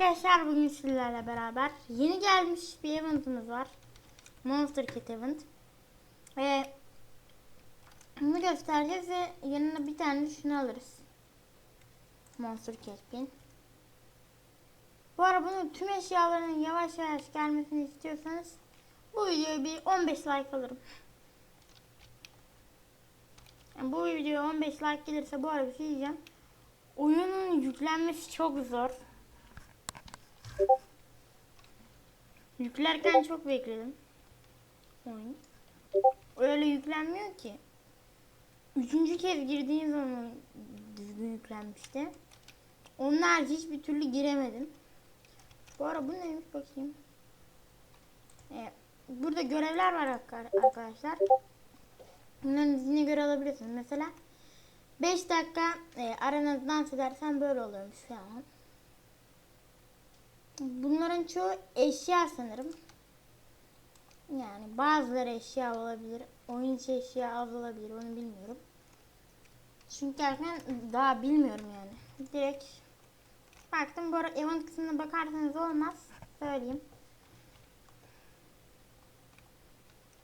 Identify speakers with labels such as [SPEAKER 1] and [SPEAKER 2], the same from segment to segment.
[SPEAKER 1] arkadaşlar bugün sizlerle beraber yeni gelmiş bir eventimiz var. Monster Cat Event. Ve bunu göstereceğiz ve yanına bir tane şunu alırız. Monster Cat Pin. Bu ara bunun tüm eşyalarının yavaş yavaş gelmesini istiyorsanız bu videoya bir 15 like alırım. Yani bu videoya 15 like gelirse bu ara bir şey diyeceğim. Oyunun yüklenmesi çok zor. Yüklerken çok bekledim. Oyun. Öyle yüklenmiyor ki. Üçüncü kez girdiğim zaman düzgün yüklenmişti. Harici hiçbir türlü giremedim. Bu ara bu neymiş bakayım. Ee, burada görevler var arka- arkadaşlar. Bunların izine göre alabilirsiniz. Mesela 5 dakika e, aranızda dans edersen böyle oluyormuş falan. Bunların çoğu eşya sanırım. Yani bazıları eşya olabilir. Oyun içi eşya az olabilir. Onu bilmiyorum. Çünkü erken daha bilmiyorum yani. Direkt baktım. Bu arada event kısmına bakarsanız olmaz. Söyleyeyim.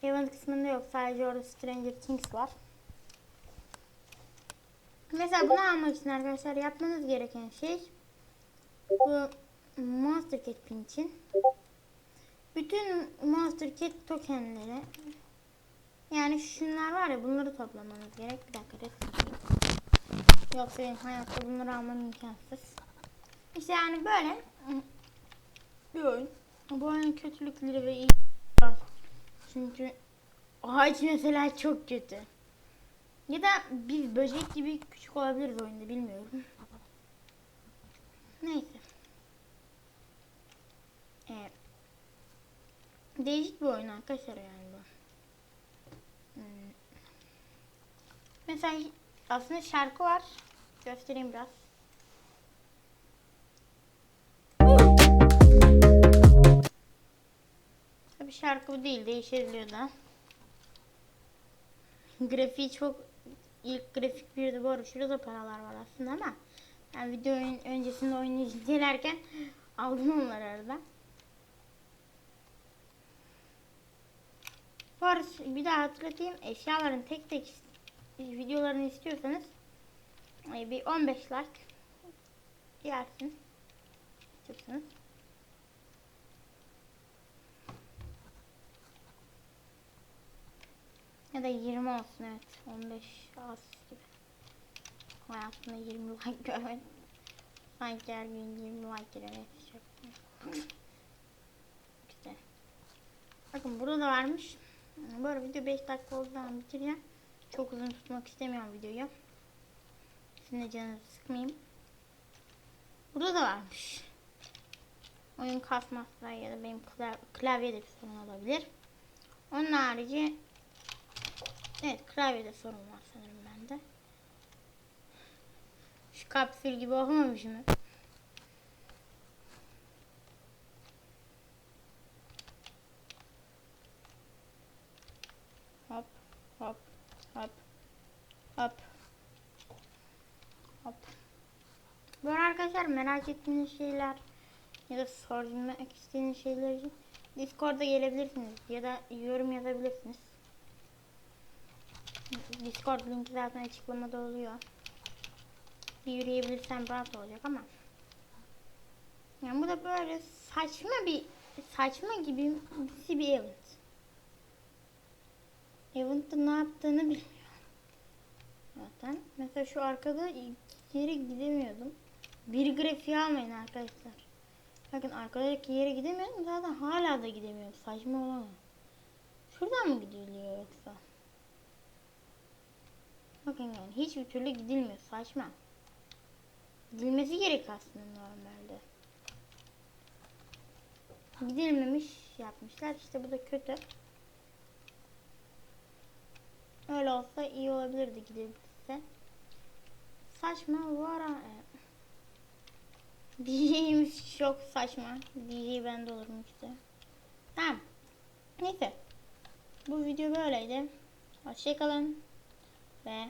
[SPEAKER 1] Event kısmında yok. Sadece orada Stranger Things var. Mesela bunu almak için arkadaşlar yapmanız gereken şey bu Monster Cat pin için bütün Monster Cat tokenleri yani şunlar var ya bunları toplamanız gerek. Bir dakika resim. Yoksa benim hayatta bunları almam imkansız. İşte yani böyle bir oyun. Bu oyunun kötülükleri ve iyi. Çünkü ağaç mesela çok kötü. Ya da biz böcek gibi küçük olabiliriz oyunda bilmiyorum. Neyse. Evet. Değişik bir oyun arkadaşlar yani bu. Hmm. Mesela aslında şarkı var. Göstereyim biraz. Tabii şarkı bu değil değişebiliyor da. Grafiği çok ilk grafik bir de bu arada şurada paralar var aslında ama ben videonun öncesinde oyunu incelerken aldım onları arada. Arada bir daha hatırlatayım eşyaların tek tek videolarını istiyorsanız e, bir 15 like gelsin istiyorsanız. Ya da 20 olsun evet. 15 az gibi. Hayatımda 20 like görmedim. Sanki her gün 20 like girmeye. İşte. Bakın burada da varmış. Bu arada video 5 dakika olduğu zaman bitireceğim. Çok uzun tutmak istemiyorum videoyu. Sizin de canınızı sıkmayayım. Burada da varmış. Oyun kasmazsa ya da benim klav klavyede bir sorun olabilir. Onun harici Evet klavyede sorun var sanırım bende. Şu kapsül gibi olmamış mı? Hop hop hop hop hop. Böyle arkadaşlar merak ettiğiniz şeyler ya da sormak istediğiniz şeyler için Discord'a gelebilirsiniz ya da yorum yazabilirsiniz. Discord linki zaten açıklamada oluyor. Bir yürüyebilirsem rahat olacak ama. Yani bu da böyle saçma bir saçma gibi bir event. Event'ta ne yaptığını bilmiyorum. Zaten. Mesela şu arkada yere gidemiyordum. Bir grafiği almayın arkadaşlar. Bakın arkadaki yere gidemiyordum. Zaten hala da gidemiyorum. Saçma olamaz. Şuradan mı gidiliyor yoksa? Bakın yani hiçbir türlü gidilmiyor. Saçma. Gidilmesi gerek aslında normalde. Gidilmemiş yapmışlar. İşte bu da kötü. Öyle olsa iyi olabilirdi gidebilse. Saçma bu ara. DJ'miş çok saçma. DJ bende olurum işte. Tamam. Neyse. Bu video böyleydi. Hoşçakalın. Ve